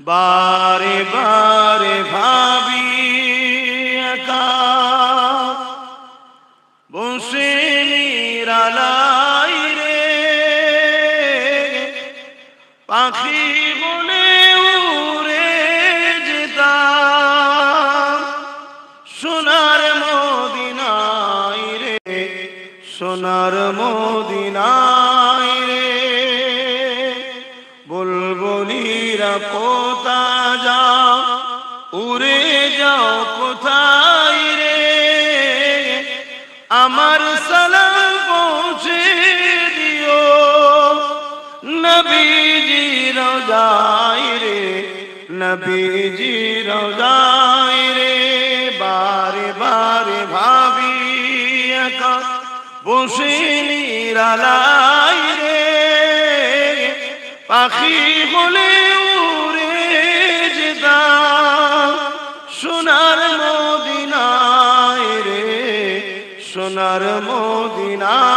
বারে বারে ভাবি একা। বসে নিরালাই রে। পাখি বলে উড়ে যেতাম। সোনার মদিনাই রে, সোনার মদিনাই রে। বুলবুলিরা কোথা যাও? উড়ে যাও কোথায় রে? আমার সালাম পৌঁছে দিও। নবীজি রোজাই রে নবীজি রোজাই রে। বারে বারে ভাবি বসে নিরালাই রে পাখি বলে উড়ে যেতা সোনার মদিনায় রে সোনার মদিনায় রে